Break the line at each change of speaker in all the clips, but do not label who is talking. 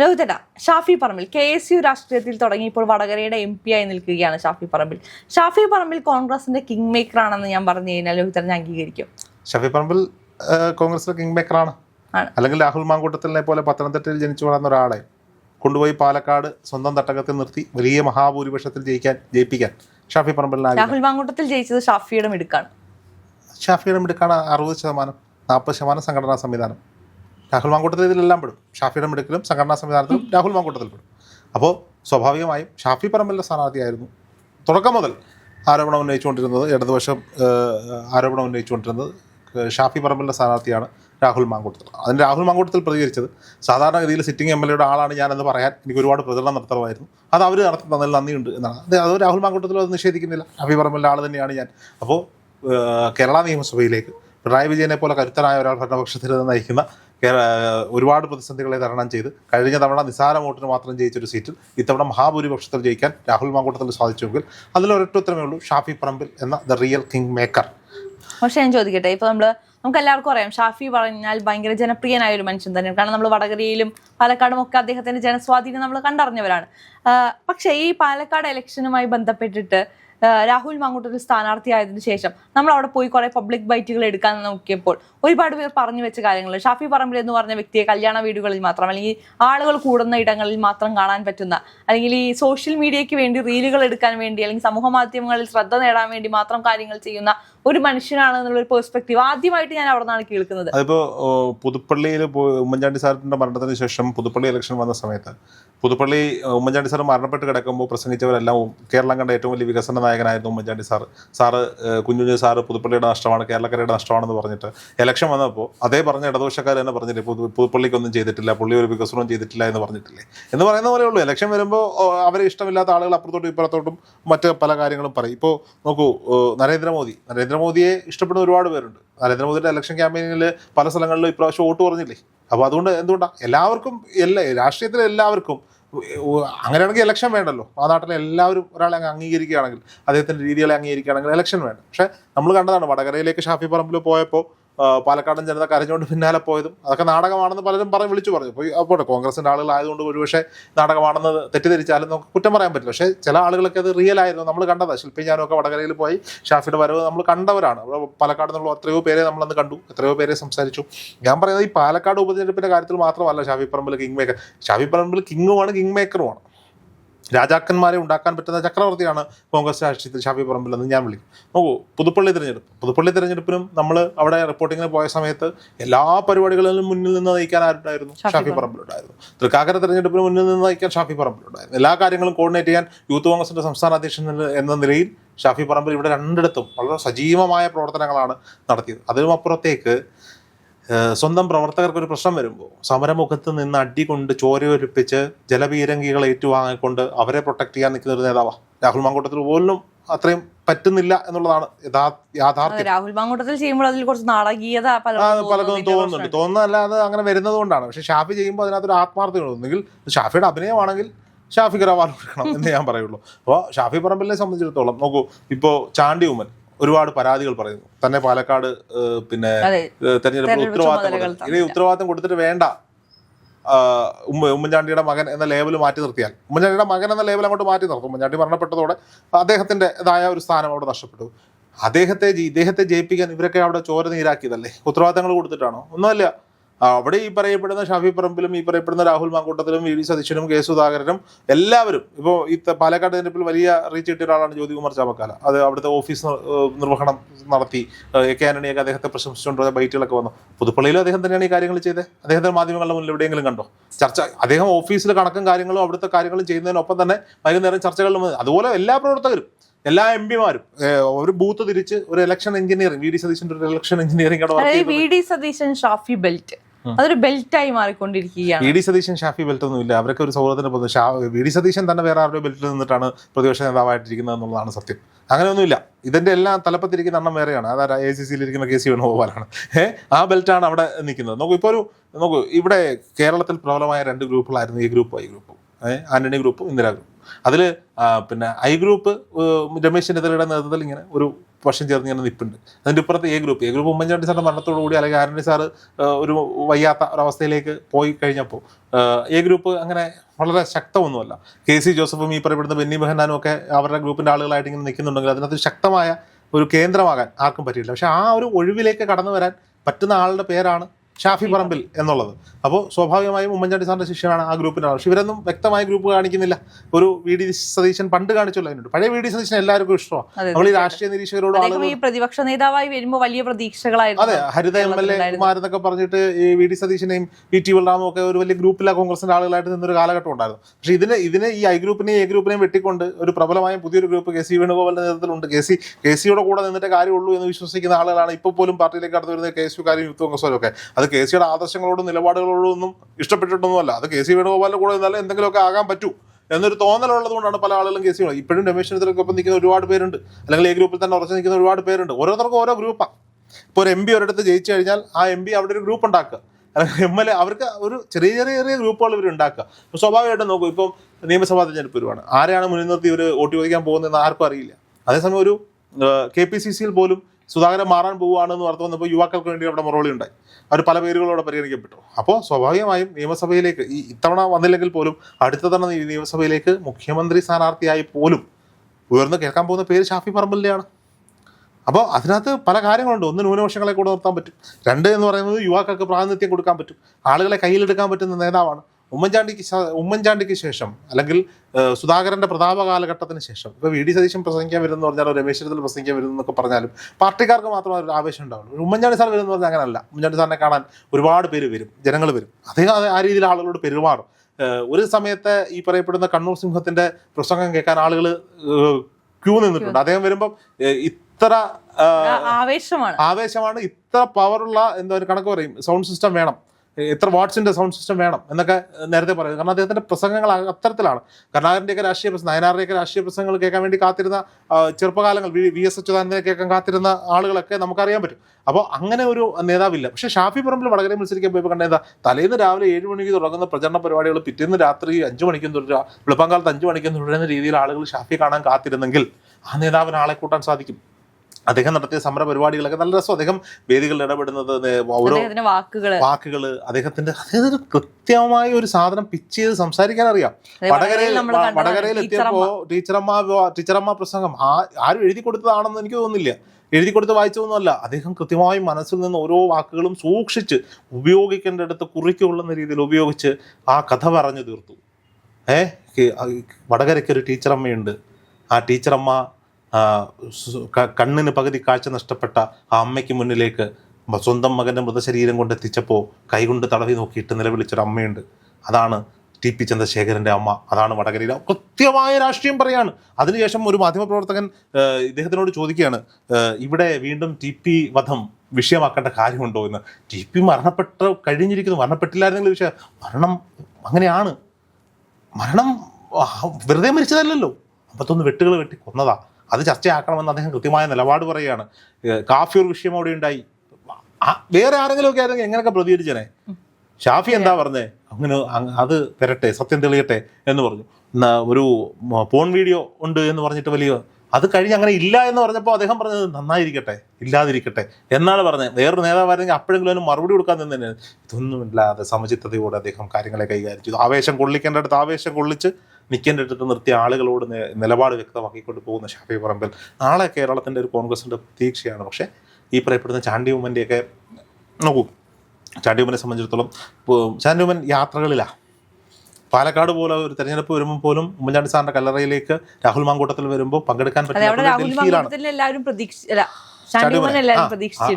ലോഹിതേട്ടാ Shafi Parambil. K S U രാഷ്ട്രീയത്തിൽ തുടങ്ങി ഇപ്പോൾ വടകരയുടെ എം പി ആയി നിൽക്കുകയാണ് ഷാഫി പറമ്പിൽ. ഷാഫി പറമ്പിൽ കോൺഗ്രസിന്റെ കിങ് മേക്കർ ആണെന്ന് ഞാൻ പറഞ്ഞു കഴിഞ്ഞാൽ ലോഹിതൻ ഞാൻ അംഗീകരിക്കും.
ഷാഫി പറമ്പിൽ കോൺഗ്രസിന്റെ കോൺഗ്രസിലെ കിങ് മേക്കർ
ആണ്.
അല്ലെങ്കിൽ രാഹുൽ മാങ്കൂട്ടത്തിനെ പോലെ പത്തനംതിട്ടയിൽ ജനിച്ചു വളർന്ന ഒരാളെ കൊണ്ടുപോയി പാലക്കാട് സ്വന്തം തട്ടകത്തിൽ നിർത്തി വലിയ മഹാഭൂരിപക്ഷത്തിൽ ജയിക്കാൻ ജയിപ്പിക്കാൻ ഷാഫി പറമ്പിൽ
രാഹുൽ മാങ്കൂട്ടത്തിൽ ജയിച്ചത് ഷാഫിയുടെ മിടുക്കാണ്.
ഷാഫിയുടെ മിടുക്കാണ് അറുപത് ശതമാനം നാൽപ്പത് ശതമാനം സംഘടനാ സംവിധാനം. രാഹുൽ മാങ്കൂട്ടത്തിൽ ഇതിലെല്ലാം പെടും. ഷാഫിയുടെ മിടുക്കിലും സംഘടനാ സംവിധാനത്തിലും രാഹുൽ മാങ്കൂട്ടത്തിൽ പെടും. അപ്പോൾ സ്വാഭാവികമായും ഷാഫി പറമ്പലിന്റെ സ്ഥാനാർത്ഥിയായിരുന്നു. തുടക്കം മുതൽ ആരോപണം ഉന്നയിച്ചുകൊണ്ടിരുന്നത് ഇടതുപക്ഷം ആരോപണം ഉന്നയിച്ചുകൊണ്ടിരുന്നത് ഷാഫി പറമ്പലിന്റെ സ്ഥാനാർത്ഥിയാണ് രാഹുൽ മാങ്കൂട്ടത്തിൽ. അതിന് രാഹുൽ മാങ്കൂട്ടത്തിൽ പ്രതികരിച്ചത് സാധാരണഗതിയിൽ സിറ്റിംഗ് എം എൽ എയുടെ ആളാണ് ഞാനെന്ന് പറയാൻ എനിക്ക് ഒരുപാട് പ്രചരണം നടത്തണമായിരുന്നു. അത് അവർ നടത്തി തന്നതിൽ നന്ദിയുണ്ട് എന്നാണ്. അത് അത് രാഹുൽ മാങ്കൂട്ടത്തിൽ അത് നിഷേധിക്കുന്നില്ല. ഷാഫി പറമ്പലിന്റെ ആൾ തന്നെയാണ് ഞാൻ. അപ്പോൾ കേരള നിയമസഭയിലേക്ക് പിണറായി വിജയനെ പോലെ കരുത്തനായ ഒരാൾ ഭരണപക്ഷത്തിൽ നിന്ന് നയിക്കുന്ന കേര- ഒരുപാട് പ്രതിസന്ധികളെ തരണം ചെയ്ത് കഴിഞ്ഞ തവണ നിസാര വോട്ടിന് മാത്രം ജയിച്ചൊരു സീറ്റിൽ ഇത്തവണ മഹാഭൂരിപക്ഷത്തിൽ ജയിക്കാൻ രാഹുൽ മാങ്കൂട്ടത്തിൽ സാധിച്ചുവെങ്കിൽ അതിൽ ഉത്തരമേ ഉള്ളൂ ഷാഫി പറമ്പിൽ എന്ന ദ റിയൽ കിങ് മേക്കർ.
പക്ഷെ ഞാൻ ചോദിക്കട്ടെ ഇപ്പൊ നമ്മൾ നമുക്ക് എല്ലാവർക്കും അറിയാം ഷാഫി പറഞ്ഞാൽ ഭയങ്കര ജനപ്രിയനായ ഒരു മനുഷ്യൻ തന്നെയാണ്. കാരണം നമ്മൾ വടകരയിലും പാലക്കാടും ഒക്കെ അദ്ദേഹത്തിന്റെ ജനസ്വാധീനം നമ്മൾ കണ്ടറിഞ്ഞവരാണ്. പക്ഷെ ഈ പാലക്കാട് ഇലക്ഷനുമായി ബന്ധപ്പെട്ടിട്ട് രാഹുൽ മാങ്കൂട്ടത്തിൽ സ്ഥാനാർത്ഥിയായതിനു ശേഷം നമ്മൾ അവിടെ പോയി കുറെ പബ്ലിക് ബൈറ്റുകൾ എടുക്കാൻ നോക്കിയപ്പോൾ ഒരുപാട് പേർ പറഞ്ഞു വെച്ച കാര്യങ്ങൾ. ഷാഫി പറമ്പിൽ എന്ന് പറഞ്ഞ വ്യക്തിയെ കല്യാണ വീടുകളിൽ മാത്രം അല്ലെങ്കിൽ ആളുകൾ കൂടുന്ന ഇടങ്ങളിൽ മാത്രം കാണാൻ പറ്റുന്ന അല്ലെങ്കിൽ ഈ സോഷ്യൽ മീഡിയയ്ക്ക് വേണ്ടി റീലുകൾ എടുക്കാൻ വേണ്ടി അല്ലെങ്കിൽ സമൂഹ മാധ്യമങ്ങളിൽ ശ്രദ്ധ നേടാൻ വേണ്ടി മാത്രം കാര്യങ്ങൾ ചെയ്യുന്ന ഒരു മനുഷ്യനാണ് എന്നുള്ള ഒരു പെർസ്പെക്റ്റീവ് ആദ്യമായിട്ട് ഞാൻ അവിടെ നിന്നാണ് കേൾക്കുന്നത്.
അതിപ്പോ പുതുപ്പള്ളിയിൽ ഉമ്മൻചാണ്ടി സാറിന്റെ മരണത്തിന് ശേഷം പുതുപ്പള്ളി ഇലക്ഷൻ വന്ന സമയത്ത് പുതുപ്പള്ളി ഉമ്മൻചാണ്ടി സാർ മരണപ്പെട്ട് കിടക്കുമ്പോൾ പ്രസംഗിച്ചവരെല്ലാം കേരളം കണ്ട ഏറ്റവും വലിയ വികസന നായകനായിരുന്നു ഉമ്മൻചാണ്ടി സാർ സാറ് കുഞ്ഞുഞ്ഞു സാറ് പുതുപ്പള്ളിയുടെ നഷ്ടമാണ് കേരളക്കരയുടെ നഷ്ടമാണെന്ന് പറഞ്ഞിട്ട് ഇലക്ഷൻ വന്നപ്പോൾ അതേ പറഞ്ഞ ഇടതുപക്ഷക്കാർ തന്നെ പറഞ്ഞില്ലേ പുതു പുതുപ്പള്ളിക്കൊന്നും ചെയ്തിട്ടില്ല പുള്ളി ഒരു വികസനവും ചെയ്തിട്ടില്ല എന്ന് പറഞ്ഞിട്ടില്ലേ. എന്ന് പറയുന്ന പോലെ ഉള്ളൂ. ഇലക്ഷൻ വരുമ്പോൾ അവരെ ഇഷ്ടമില്ലാത്ത ആളുകൾ അപ്പുറത്തോട്ടും ഇപ്പുറത്തോട്ടും മറ്റ് പല കാര്യങ്ങളും പറയും. ഇപ്പോൾ നോക്കൂ നരേന്ദ്രമോദി നരേന്ദ്രമോദി നരേന്ദ്രമോദിയെ ഇഷ്ടപ്പെടുന്ന ഒരുപാട് പേരുണ്ട്. നരേന്ദ്രമോദിയുടെ ഇലക്ഷൻ ക്യാമ്പയിനിൽ പല സ്ഥലങ്ങളിലും ഇപ്രാവശ്യം വോട്ട് കുറഞ്ഞില്ലേ? അപ്പോൾ അതുകൊണ്ട് എന്തുകൊണ്ടാണ് എല്ലാവർക്കും എല്ലാ രാഷ്ട്രീയത്തിലെ എല്ലാവർക്കും അങ്ങനെയാണെങ്കിൽ ഇലക്ഷൻ വേണ്ടല്ലോ. ആ നാട്ടിലെ എല്ലാവരും ഒരാളെ അങ്ങ് അംഗീകരിക്കുകയാണെങ്കിൽ അദ്ദേഹത്തിന്റെ രീതികളെ അംഗീകരിക്കുകയാണെങ്കിൽ ഇലക്ഷൻ വേണ്ട പക്ഷേ നമ്മൾ കണ്ടതാണ് വടകരയിലേക്ക് ഷാഫി പറമ്പിൽ പോയപ്പോൾ പാലക്കാടൻ ജനത കരഞ്ഞുകൊണ്ട് പിന്നാലെ പോയതും അതൊക്കെ നാടകമാണെന്ന് പലരും പറഞ്ഞ് വിളിച്ചു പറഞ്ഞു. അപ്പോൾ അപ്പോൾ കോൺഗ്രസിന്റെ ആളുകളായതുകൊണ്ട് ഒരുപക്ഷെ നാടകമാണെന്ന് തെറ്റിദ്ധരിച്ചാലും നമുക്ക് കുറ്റം പറയാൻ പറ്റില്ല. പക്ഷേ ചില ആളുകളൊക്കെ അത് റിയൽ ആയിരുന്നു. നമ്മൾ കണ്ടതാണ് ശില്പി ഞാനൊക്കെ വടകരയിൽ പോയി ഷാഫിയുടെ വരവ് നമ്മൾ കണ്ടവരാണ്. പാലക്കാട് നിന്നുള്ള എത്രയോ പേരെ നമ്മളന്ന് കണ്ടു. എത്രയോ പേരെ സംസാരിച്ചു. ഞാൻ പറയുന്നത് ഈ പാലക്കാട് ഉപതെരഞ്ഞെടുപ്പിന്റെ കാര്യത്തിൽ മാത്രമല്ല ഷാഫി പറമ്പിൽ കിങ് മേക്കർ. ഷാഫി പറമ്പിൽ കിങ്ങുമാണ് കിങ് മേക്കറുമാണ്. രാജാക്കന്മാരെ ഉണ്ടാക്കാൻ പറ്റുന്ന ചക്രവർത്തിയാണ് കോൺഗ്രസ് രാഷ്ട്രീയത്തിൽ ഷാഫി പറമ്പിൽ എന്ന് ഞാൻ വിളിക്കും. നോക്കൂ പുതുപ്പള്ളി തിരഞ്ഞെടുപ്പ്. പുതുപ്പള്ളി തിരഞ്ഞെടുപ്പിനും നമ്മൾ അവിടെ റിപ്പോർട്ടിങ്ങിന് പോയ സമയത്ത് എല്ലാ പരിപാടികളിലും മുന്നിൽ നിന്ന് നയിക്കാൻ ആരുണ്ടായിരുന്നു?
ഷാഫി
പറമ്പിലുണ്ടായിരുന്നു. തൃക്കാക്കര തിരഞ്ഞെടുപ്പിന് മുന്നിൽ നിന്ന് നയിക്കാൻ ഷാഫി പറമ്പിലുണ്ടായിരുന്നു. എല്ലാ കാര്യങ്ങളും കോർഡിനേറ്റ് ചെയ്യാൻ യൂത്ത് കോൺഗ്രസിന്റെ സംസ്ഥാന അധ്യക്ഷൻ എന്ന- നിലയിൽ ഷാഫി പറമ്പിൽ ഇവിടെ രണ്ടിടത്തും വളരെ സജീവമായ പ്രവർത്തനങ്ങളാണ് നടത്തിയത്. അതിനും അപ്പുറത്തേക്ക് സ്വന്തം പ്രവർത്തകർക്ക് ഒരു പ്രശ്നം വരുമ്പോൾ സമരമുഖത്ത് നിന്ന് അടി കൊണ്ട് ചോരയൊലിപ്പിച്ച് ജലപീരങ്കികൾ ഏറ്റുവാങ്ങിക്കൊണ്ട് അവരെ പ്രൊട്ടക്ട് ചെയ്യാൻ നിൽക്കുന്ന ഒരു നേതാവാണ് രാഹുൽ മാങ്കൂട്ടത്തിൽ പോലും അത്രയും പറ്റുന്നില്ല എന്നുള്ളതാണ് യഥാ യാഥാർത്ഥ്യം.
രാഹുൽ മാങ്കൂട്ടത്തിൽ ചെയ്യുമ്പോൾ അതിൽ കുറച്ച് നാടകീയത പലർക്കും
തോന്നുന്നുണ്ട്
പ്രശ്നം.
തോന്നുന്നതല്ല അത് അങ്ങനെ വരുന്നത് കൊണ്ടാണ് പക്ഷെ ഷാഫി ചെയ്യുമ്പോൾ അതിനകത്തൊരു ആത്മാർത്ഥത ഒന്നെങ്കിൽ ഷാഫിയുടെ അഭിനയമാണെങ്കിൽ ഷാഫിക്ക് ഒരു അവാർഡ് കൊടുക്കണം എന്ന് ഞാൻ പറയുള്ളൂ. അപ്പോൾ ഷാഫി പറമ്പിലെ സംബന്ധിച്ചിടത്തോളം നോക്കൂ ഇപ്പോൾ ചാണ്ടി ഉമ്മൻ ഒരുപാട് പരാതികൾ പറയുന്നു. തന്നെ പാലക്കാട് പിന്നെ തെരഞ്ഞെടുപ്പ് ഉത്തരവാദിത്തം ഇനി ഉത്തരവാദിത്തം കൊടുത്തിട്ട് വേണ്ട. ഉമ്മ ഉമ്മൻചാണ്ടിയുടെ മകൻ എന്ന ലേബൽ മാറ്റി നിർത്തിയാൽ. ഉമ്മൻചാണ്ടിയുടെ മകൻ എന്ന ലേബൽ അങ്ങോട്ട് മാറ്റി നിർത്തും. ഉമ്മൻചാണ്ടി മരണപ്പെട്ടതോടെ അദ്ദേഹത്തിന്റെതായ ഒരു സ്ഥാനം അവിടെ നഷ്ടപ്പെട്ടു. അദ്ദേഹത്തെ ഇദ്ദേഹത്തെ ജയിപ്പിക്കാൻ ഇവരൊക്കെ അവിടെ ചോര നീരാക്കിയതല്ലേ? ഉത്തരവാദിത്തങ്ങൾ കൊടുത്തിട്ടാണോ? ഒന്നുമല്ല. അവിടെ ഈ പറയപ്പെടുന്ന ഷാഫി പറമ്പിലും ഈ പറയപ്പെടുന്ന രാഹുൽ മാങ്കൂട്ടത്തിലും വി ഡി സതീശനും കെ സുധാകരനും എല്ലാവരും ഇപ്പോൾ ഈ പാലക്കാട് തെരഞ്ഞെടുപ്പിൽ വലിയ റീച്ച് കിട്ടിയ ഒരാളാണ് ജ്യോതികുമാർ ചാമക്കാല അത് അവിടുത്തെ ഓഫീസ് നിർവഹണം നടത്തി എ കെ ആന്റണിയൊക്കെ അദ്ദേഹത്തെ പ്രശംസിച്ചുകൊണ്ട് ബൈറ്റുകളൊക്കെ വന്നു. പുതുപ്പള്ളിയിലും അദ്ദേഹം തന്നെയാണ് ഈ കാര്യങ്ങൾ ചെയ്തത് അദ്ദേഹത്തെ മാധ്യമങ്ങളുടെ മുന്നിൽ എവിടെയെങ്കിലും കണ്ടോ? ചർച്ച അദ്ദേഹം ഓഫീസിൽ കണക്കും കാര്യങ്ങളും അവിടുത്തെ കാര്യങ്ങളും ചെയ്യുന്നതിനൊപ്പം തന്നെ വൈകുന്നേരം ചർച്ചകളിലും അതുപോലെ എല്ലാ പ്രവർത്തകരും എല്ലാ എം പിമാരും ഒരു ബൂത്ത് തിരിച്ച് ഒരു ഇലക്ഷൻ എഞ്ചിനീയറിംഗ് വി ഡി സതീശന്റെ ഒരു election engineering
V D Satheesan Shafi belt. അതൊരു ബെൽറ്റായി മാറിക്കൊണ്ടിരിക്കുകയാണ്.
E D Satheesan Shafi belt ഒന്നും ഇല്ല. അവരൊക്കെ ഒരു സൗഹൃദത്തിന് ഇ വി ഡി സതീശൻ തന്നെ വേറെ ആരുടെ ബെൽറ്റിൽ നിന്നിട്ടാണ് പ്രതിപക്ഷ നേതാവായിട്ടിരിക്കുന്നത് എന്നുള്ളതാണ് സത്യം. അങ്ങനെയൊന്നുമില്ല ഇതിന്റെ എല്ലാം തലപ്പത്തിരിക്കുന്ന എണ്ണം വേറെയാണ്. അതായത് എ സി സിയിൽ ഇരിക്കുന്ന കെ സി വേണുഗോപാലാണ്. ഏഹ് ആ ബെൽറ്റാണ് അവിടെ നിൽക്കുന്നത്. നോക്കൂ ഇപ്പോൾ ഒരു നോക്കൂ ഇവിടെ കേരളത്തിൽ പ്രബലമായ രണ്ട് ഗ്രൂപ്പുകളായിരുന്നു ഈ ഗ്രൂപ്പ് ഐ ഗ്രൂപ്പ്. ഏഹ് ആന്റണി ഗ്രൂപ്പും ഇന്ദിരാ ഗ്രൂപ്പ്. അതിൽ പിന്നെ ഐ ഗ്രൂപ്പ് രമേശ് ചെന്നിത്തലയുടെ നേതൃത്വത്തിൽ ഇങ്ങനെ ഒരു പക്ഷം ചേർന്ന് ഇങ്ങനെ നിൽപ്പുണ്ട് അതിന്റെ ഇപ്പുറത്ത് A group A group Oommen Chandy സാറിന്റെ മരണത്തോടുകൂടി അല്ലെങ്കിൽ ആരണ്ടി സാറ് ഒരു വയ്യാത്ത ഒരവസ്ഥയിലേക്ക് പോയി കഴിഞ്ഞപ്പോൾ എ ഗ്രൂപ്പ് അങ്ങനെ വളരെ ശക്തമൊന്നുമല്ല. കെ സി ജോസഫും ഈ പറയപ്പെടുന്ന ബെന്നി ബെഹനാനും ഒക്കെ അവരുടെ ഗ്രൂപ്പിന്റെ ആളുകളായിട്ട് ഇങ്ങനെ നിൽക്കുന്നുണ്ടെങ്കിൽ അതിനകത്ത് ശക്തമായ ഒരു കേന്ദ്രമാകാൻ ആർക്കും പറ്റിയില്ല. പക്ഷേ ആ ഒരു ഒഴിവിലേക്ക് കടന്നു വരാൻ പറ്റുന്ന ആളുടെ പേരാണ് ഷാഫി പറമ്പിൽ എന്നുള്ളത്. അപ്പോൾ സ്വാഭാവികമായും ഉമ്മൻചാണ്ടി സാറിന്റെ ശിഷ്യനാണ് ആ ഗ്രൂപ്പിന്റെ ആൾ പക്ഷെ ഇവരൊന്നും വ്യക്തമായ ഗ്രൂപ്പ് കാണിക്കുന്നില്ല. ഒരു വി ഡി സതീശൻ പണ്ട് കാണിച്ചല്ലോ അതിനുണ്ട് പഴയ വി ഡി സതീശൻ എല്ലാവർക്കും ഇഷ്ടമാണ്. നമ്മൾ ഈ രാഷ്ട്രീയ നിരീക്ഷകരോട്
ഈ പ്രതിപക്ഷ നേതാവായി വരുമ്പോൾ വലിയ പ്രതീക്ഷകളായിരുന്നു
അതെ ഹരിത എം എൽ എമാരെന്നൊക്കെ പറഞ്ഞിട്ട് ഈ വി ഡി സതീശനെയും പി ടി ബലറാമും ഒക്കെ ഒരു വലിയ ഗ്രൂപ്പിലെ കോൺഗ്രസിന്റെ ആളുകളായിട്ട് നിന്നൊരു കാലഘട്ടം ഉണ്ടായിരുന്നു. പക്ഷേ ഇതിന് ഇതിനെ ഈ ഐ ഗ്രൂപ്പിനെയും എ ഗ്രൂപ്പിനെയും വെട്ടിക്കൊണ്ട് ഒരു പ്രബലമായ പുതിയൊരു ഗ്രൂപ്പ് കെ സി വേണുഗോപാലിന്റെ നേതൃത്വത്തിലുണ്ട് കെ സി കെ സിയുടെ കൂടെ നിന്നിട്ടേ കാര്യമുള്ളൂ എന്ന് വിശ്വസിക്കുന്ന ആളുകളാണ് ഇപ്പോൾ പോലും പാർട്ടിയിലേക്ക് കടന്നു വരുന്നത് കെ എസ് യുക്കാരും യൂത്ത് ഒക്കെ. അത് കെ സിയുടെ ആദർശങ്ങളോടും നിലപാടുകളോടും ഒന്നും ഇഷ്ടപ്പെട്ടിട്ടൊന്നുമല്ല. അത് കെ സി വേണുഗോപാലിന്റെ കൂടെ നിന്നാലും എന്തെങ്കിലുമൊക്കെ ആകാൻ പറ്റൂ എന്നൊരു തോന്നലുള്ളത് കൊണ്ടാണ് പല ആളുകളും കേസ് ചെയ്യുന്നത് ഇപ്പോഴും രമേശ് ചെന്നിത്തലക്കൊപ്പം നിൽക്കുന്ന ഒരുപാട് പേരുണ്ട്. അല്ലെങ്കിൽ എ ഗ്രൂപ്പിൽ തന്നെ ഉറച്ചു നിൽക്കുന്ന ഒരുപാട് പേരുണ്ട്. ഓരോരുത്തർക്കും ഓരോ ഗ്രൂപ്പാണ് ഇപ്പോൾ ഒരു എം പി ഒരിടത്ത് ജയിച്ചു കഴിഞ്ഞാൽ ആ എം പി അവിടെ ഒരു ഗ്രൂപ്പ് ഉണ്ടാക്കുക. അല്ലെങ്കിൽ എം എൽ എ അവർക്ക് ഒരു ചെറിയ ചെറിയ ചെറിയ ഗ്രൂപ്പുകൾ ഇവർ ഉണ്ടാക്കുക. അപ്പോൾ സ്വാഭാവികമായിട്ടും നോക്കും ഇപ്പം നിയമസഭാ തെരഞ്ഞെടുപ്പ് വരുവാണ് ആരെയാണ് മുൻനിർത്തി നിർത്തി ഇവർ വോട്ട് ചോദിക്കാൻ പോകുന്നതെന്ന് ആർക്കും അറിയില്ല. അതേസമയം ഒരു കെ പി സി സിയിൽ പോലും സുധാകരൻ മാറാൻ പോവുകയാണെന്ന് വാർത്ത വന്നപ്പോൾ യുവാക്കൾക്ക് വേണ്ടി അവിടെ മറുപടി ഉണ്ടായി. അവർ പല പേരുകളോടെ പരിഗണിക്കപ്പെട്ടു. അപ്പോൾ സ്വാഭാവികമായും നിയമസഭയിലേക്ക് ഈ ഇത്തവണ വന്നില്ലെങ്കിൽ പോലും അടുത്ത തവണ നിയമസഭയിലേക്ക് മുഖ്യമന്ത്രി സ്ഥാനാർത്ഥിയായി പോലും ഉയർന്നു കേൾക്കാൻ പോകുന്ന പേര് ഷാഫി പറമ്പലിന്റെയാണ്. അപ്പോൾ അതിനകത്ത് പല കാര്യങ്ങളുണ്ട്. ഒന്ന് ന്യൂനപക്ഷങ്ങളെ കൂടെ നിർത്താൻ പറ്റും. രണ്ട് എന്ന് പറയുന്നത് യുവാക്കൾക്ക് പ്രാതിനിധ്യം കൊടുക്കാൻ പറ്റും. ആളുകളെ കയ്യിലെടുക്കാൻ പറ്റുന്ന നേതാവാണ്. ഉമ്മൻചാണ്ടിക്ക് ഉമ്മൻചാണ്ടിക്ക് ശേഷം അല്ലെങ്കിൽ സുധാകരന്റെ പ്രതാപ കാലഘട്ടത്തിന് ശേഷം ഇപ്പോൾ വി ഡി സതീശൻ പ്രസംഗിക്കാൻ വരുന്നു പറഞ്ഞാലും രമേശ് ചെന്നിത്തല പ്രസംഗിക്കാൻ വരുന്നു എന്നൊക്കെ പറഞ്ഞാലും പാർട്ടിക്കാർക്ക് മാത്രം ഒരു ആവേശം ഉണ്ടാവുള്ളൂ. ഉമ്മൻചാണ്ടി സാർ വരുന്നു പറഞ്ഞാൽ അങ്ങനല്ല. ഉമ്മൻചാണ്ടി സാറിനെ കാണാൻ ഒരുപാട് പേര് വരും ജനങ്ങൾ വരും. അദ്ദേഹം അത് ആ രീതിയിൽ ആളുകളോട് പെരുമാറും. ഒരു സമയത്ത് ഈ പറയപ്പെടുന്ന കണ്ണൂർ സിംഹത്തിന്റെ പ്രസംഗം കേൾക്കാൻ ആളുകൾ ക്യൂ നിന്നിട്ടുണ്ട്. അദ്ദേഹം വരുമ്പം ഇത്ര
ആവേശമാണ്.
ആവേശമാണ് ഇത്ര പവറുള്ള എന്താ ഒരു കണക്ക് പറയും സൗണ്ട് സിസ്റ്റം വേണം. എത്ര വാട്സിന്റെ സൗണ്ട് സിസ്റ്റം വേണം എന്നൊക്കെ നേരത്തെ പറയുന്നത്. കാരണം അദ്ദേഹത്തിന്റെ പ്രസംഗങ്ങൾ അത്തരത്തിലാണ്. കർണാടകന്റെയൊക്കെ രാഷ്ട്രീയ പ്രസംഗം നയനാറിന്റെയൊക്കെ രാഷ്ട്രീയ പ്രസംഗങ്ങൾ കേൾക്കാൻ വേണ്ടി കാത്തിരുന്ന ചെറുപ്പകാലങ്ങൾ വി എസ് അച്യുതാനന്ദനെ കേൾക്കാൻ കാത്തിരുന്ന ആളുകളൊക്കെ നമുക്കറിയാൻ പറ്റും. അപ്പോൾ അങ്ങനെ ഒരു നേതാവില്ല. പക്ഷേ ഷാഫി പറമ്പിൽ വടകര മത്സരിക്കാൻ പോയപ്പോൾ കണ്ട എന്താ തലേന്ന് രാവിലെ ഏഴ് മണിക്ക് തുടങ്ങുന്ന പ്രചരണ പരിപാടികൾ പിറ്റേന്ന് രാത്രി അഞ്ച് മണിക്കും തുടരുക വെളുപ്പാങ്കാലത്ത് അഞ്ച് മണിക്കും തുടരുന്ന രീതിയിൽ ആളുകൾ ഷാഫി കാണാൻ കാത്തിരുന്നെങ്കിൽ ആ നേതാവിന് ആളെ കൂട്ടാൻ സാധിക്കും. അദ്ദേഹം നടത്തിയ സമര പരിപാടികളൊക്കെ നല്ല രസം. അദ്ദേഹം വേദികളിൽ ഇടപെടുന്നത് ഓരോ
വാക്കുകൾ.
വാക്കുകൾ അദ്ദേഹത്തിന്റെ അദ്ദേഹത്തിന് കൃത്യമായ ഒരു സാധനം പിച്ച് ചെയ്ത് സംസാരിക്കാൻ അറിയാം വടകരയിൽ
വടകരയിൽ
എത്തിയപ്പോ ടീച്ചറമ്മ. ടീച്ചറമ്മ പ്രസംഗം ആരും എഴുതി കൊടുത്തതാണെന്ന് എനിക്ക് തോന്നുന്നില്ല. എഴുതി കൊടുത്ത് വായിച്ചതൊന്നുമല്ല. അദ്ദേഹം കൃത്യമായി മനസ്സിൽ നിന്ന് ഓരോ വാക്കുകളും സൂക്ഷിച്ച് ഉപയോഗിക്കേണ്ടടുത്ത് കുറിക്കൊള്ളുന്ന രീതിയിൽ ഉപയോഗിച്ച് ആ കഥ പറഞ്ഞു തീർത്തു. ഏഹ് കെ- ആ, വടകരയ്ക്ക് ഒരു ടീച്ചറമ്മയുണ്ട്. ആ ടീച്ചറമ്മ കണ്ണിന് പകുതി കാഴ്ച നഷ്ടപ്പെട്ട ആ അമ്മയ്ക്ക് മുന്നിലേക്ക് സ്വന്തം മകന്റെ മൃതശരീരം കൊണ്ടെത്തിച്ചപ്പോൾ കൈകൊണ്ട് തടവി നോക്കിയിട്ട് നിലവിളിച്ചൊരു അമ്മയുണ്ട്. അതാണ് ടി പി ചന്ദ്രശേഖരന്റെ അമ്മ. അതാണ് വടകരയിലെ കൃത്യമായ രാഷ്ട്രീയം പറയാണ്. അതിനുശേഷം ഒരു മാധ്യമപ്രവർത്തകൻ ഇദ്ദേഹത്തിനോട് ചോദിക്കുകയാണ് ഇവിടെ വീണ്ടും ടി പി വധം വിഷയമാക്കേണ്ട കാര്യമുണ്ടോ എന്ന്. ടി പി മരണപ്പെട്ട കഴിഞ്ഞിരിക്കുന്നു മരണപ്പെട്ടില്ലായിരുന്നെങ്കിൽ വിഷയം മരണം അങ്ങനെയാണ്. മരണം വെറുതെ മരിച്ചതല്ലല്ലോ. അമ്പത്തൊന്ന് വെട്ടുകൾ വെട്ടി കൊന്നതാ. അത് ചർച്ചയാക്കണമെന്ന് അദ്ദേഹം കൃത്യമായ നിലപാട് പറയുകയാണ്. കാഫിർ വിഷയം അവിടെ ഉണ്ടായി. വേറെ ആരെങ്കിലും ഒക്കെ ആയിരുന്നെങ്കിൽ എങ്ങനെയൊക്കെ പ്രതികരിച്ചനെ? ഷാഫി എന്താ പറഞ്ഞേ? അങ്ങനെ അത് തരട്ടെ സത്യം തെളിയട്ടെ എന്ന് പറഞ്ഞു. ഒരു ഫോൺ വീഡിയോ ഉണ്ട് എന്ന് പറഞ്ഞിട്ട് വലിയ അത് കഴിഞ്ഞ് അങ്ങനെ ഇല്ല എന്ന് പറഞ്ഞപ്പോൾ അദ്ദേഹം പറഞ്ഞത് നന്നായിരിക്കട്ടെ ഇല്ലാതിരിക്കട്ടെ. എന്നാണ് പറഞ്ഞത്. വേറൊരു നേതാവായിരുന്നെങ്കിൽ അപ്പോഴെങ്കിലും അതിന് മറുപടി കൊടുക്കാൻ തന്നെ ഇതൊന്നുമില്ലാതെ സമചിത്തതയോടെ അദ്ദേഹം കാര്യങ്ങളെ കൈകാര്യം ചെയ്തു. ആവേശം കൊള്ളിക്കേണ്ട അടുത്ത് ആവേശം കൊള്ളിച്ച് നിൽക്കേണ്ട അടുത്ത് നിർത്തിയ ആളുകളോട് നിലപാട് വ്യക്തമാക്കിക്കൊണ്ട് പോകുന്ന ഷാഫി പറമ്പിൽ. നാളെ കേരളത്തിന്റെ ഒരു കോൺഗ്രസിന്റെ പ്രതീക്ഷയാണ്. പക്ഷേ ഈ പറയപ്പെടുന്ന ചാണ്ടി ഉമ്മന്റെയൊക്കെ നോക്കൂ. ചാണ്ടി ഉമ്മനെ സംബന്ധിച്ചിടത്തോളം ചാണ്ടി ഉമ്മൻ യാത്രകളിലാണ് പാലക്കാട് പോലെ ഒരു തെരഞ്ഞെടുപ്പ് വരുമ്പോൾ പോലും ഉമ്മൻചാണ്ടി സാറിന്റെ കല്ലറയിലേക്ക് രാഹുൽ മാങ്കൂട്ടത്തിൽ വരുമ്പോൾ പങ്കെടുക്കാൻ പറ്റില്ല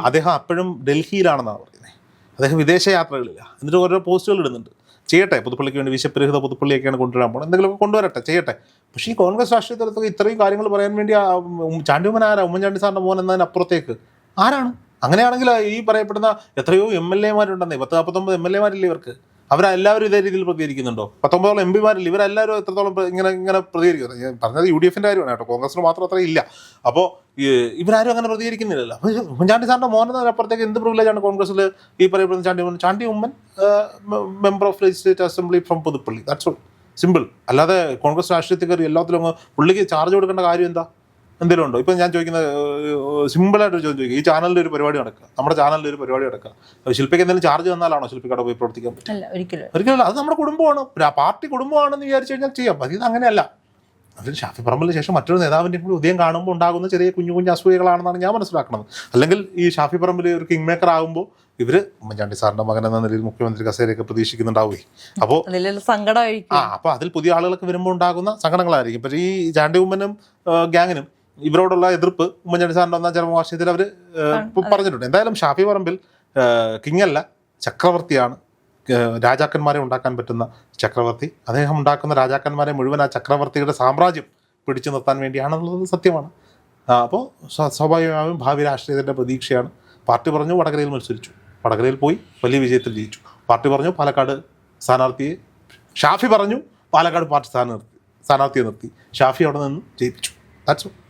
അദ്ദേഹം അപ്പോഴും ഡൽഹിയിലാണെന്നാണ് പറയുന്നത് അദ്ദേഹം വിദേശ യാത്രകളില്ല. എന്നിട്ട് ഓരോ പോസ്റ്റുകൾ ഇടുന്നുണ്ട്. ചെയ്യട്ടെ പുതുപ്പള്ളിക്ക് വേണ്ടി വിശപ്പരഹിത പുതുപ്പള്ളിയൊക്കെയാണ് കൊണ്ടുവരാൻ പോകുന്നത്. എന്തെങ്കിലുമൊക്കെ കൊണ്ടുവരട്ടെ ചെയ്യട്ടെ. പക്ഷേ ഈ കോൺഗ്രസ് രാഷ്ട്രീയത്തിലൊക്കെ ഇത്രയും കാര്യങ്ങൾ പറയാൻ വേണ്ടി ആ, ചാണ്ടി ഉമ്മൻ ആരാ? ഉമ്മൻചാണ്ടി സാറിന്റെ മോൻ എന്നതിനപ്പുറത്തേക്ക് ആരാണ്? അങ്ങനെയാണെങ്കിൽ ഈ പറയപ്പെടുന്ന എത്രയോ എം എൽ എമാരുണ്ടെന്നേ പത്ത് നാൽപ്പത്തൊമ്പത് എം എൽ എമാരില്ലേ ഇവർക്ക്? അവരെല്ലാവരും ഇതേ രീതിയിൽ പ്രതികരിക്കുന്നുണ്ടോ? പത്തൊമ്പതോളം എം പിമാരില്ല. ഇവരെല്ലാവരും എത്രത്തോളം ഇങ്ങനെ ഇങ്ങനെ പ്രതികരിക്കുന്നു ഞാൻ പറഞ്ഞത് യു ഡി എഫിന്റെ കാര്യമാണ് കേട്ടോ. കോൺഗ്രസിന് മാത്രം അത്ര ഇല്ല. അപ്പോൾ ഇവരാരും അങ്ങനെ പ്രതികരിക്കുന്നില്ലല്ലോ. അപ്പോൾ ഉമ്മൻചാണ്ടി സാറിന്റെ മോനെന്നതിനപ്പുറത്തേക്ക് എന്ത് പ്രിവിലേജാണ് കോൺഗ്രസ്സിൽ ഈ പറയപ്പെടുന്ന Chandy Oommen? Chandy Oommen member of legislative assembly from Puthuppally that's all simple അല്ലാതെ കോൺഗ്രസ് രാഷ്ട്രീയത്തിൽ കയറി എല്ലാത്തിലും പുള്ളിക്ക് ചാർജ് കൊടുക്കേണ്ട കാര്യം എന്താ? എന്തെങ്കിലും ഉണ്ടോ ഇപ്പം ഞാൻ ചോദിക്കുന്ന സിമ്പിളായിട്ട് ചോദ്യം ചോദിക്കുക ഈ ചാനലിൽ ഒരു പരിപാടി നടക്കുക. നമ്മുടെ ചാനലിൽ ഒരു പരിപാടി നടക്കുക. ശില്പിക്ക് എന്തെങ്കിലും ചാർജ് വന്നാലാണോ ശില്പിക്ക് അവിടെ പോയി പ്രവർത്തിക്കാൻ
പറ്റില്ല ഒരിക്കലും
ഒരിക്കലും അത് നമ്മുടെ കുടുംബമാണ്. പാർട്ടി കുടുംബമാണെന്ന് വിചാരിച്ചു കഴിഞ്ഞാൽ ചെയ്യാം. അത് ഇത് അങ്ങനെയല്ല അതിൽ ഷാഫി പറമ്പലിന് ശേഷം മറ്റൊരു നേതാവിന്റെ കൂടി ഉദയം കാണുമ്പോൾ ഉണ്ടാകുന്ന ചെറിയ കുഞ്ഞു കുഞ്ഞു അസൂയകളാണെന്നാണ് ഞാൻ മനസ്സിലാക്കുന്നത്. അല്ലെങ്കിൽ ഈ ഷാഫി പറമ്പിൽ ഒരു കിങ് മേക്കർ ആകുമ്പോൾ ഇവർ ഉമ്മൻചാണ്ടി സാറിന്റെ മകൻ എന്ന നിലയിൽ മുഖ്യമന്ത്രി കസേരയൊക്കെ പ്രതീക്ഷിക്കുന്നുണ്ടാവുകയെ അപ്പോൾ
സങ്കടമായിരിക്കും.
ആ അപ്പോൾ അതിൽ പുതിയ ആളുകളൊക്കെ വരുമ്പോൾ ഉണ്ടാകുന്ന സങ്കടങ്ങളായിരിക്കും. പക്ഷേ ഈ ചാണ്ടി ഉമ്മനും ഗ്യാങ്ങിനും ഇവരോടുള്ള എതിർപ്പ് ഉമ്മൻചാണ്ടി സാറിന്റെ ഒന്നാം ചരമവാർഷികത്തിൽ അവർ പറഞ്ഞിട്ടുണ്ട്. എന്തായാലും ഷാഫി പറമ്പിൽ കിങ്ങല്ല ചക്രവർത്തിയാണ് രാജാക്കന്മാരെ ഉണ്ടാക്കാൻ പറ്റുന്ന ചക്രവർത്തി. അദ്ദേഹം ഉണ്ടാക്കുന്ന രാജാക്കന്മാരെ മുഴുവൻ ആ ചക്രവർത്തിയുടെ സാമ്രാജ്യം പിടിച്ചു നിർത്താൻ വേണ്ടിയാണെന്നുള്ളത് സത്യമാണ്. അപ്പോൾ സ്വാഭാവികമായും ഭാവി രാഷ്ട്രീയത്തിന്റെ പ്രതീക്ഷയാണ്. പാർട്ടി പറഞ്ഞു വടകരയിൽ മത്സരിച്ചു. വടകരയിൽ പോയി വലിയ വിജയത്തിൽ ജയിച്ചു. പാർട്ടി പറഞ്ഞു പാലക്കാട് സ്ഥാനാർത്ഥിയെ ഷാഫി പറഞ്ഞു പാലക്കാട് പാർട്ടി സ്ഥാനാർത്ഥി സ്ഥാനാർത്ഥിയെ നിർത്തി. ഷാഫി അവിടെ നിന്ന് ജയിപ്പിച്ചു. ദാറ്റ്സ്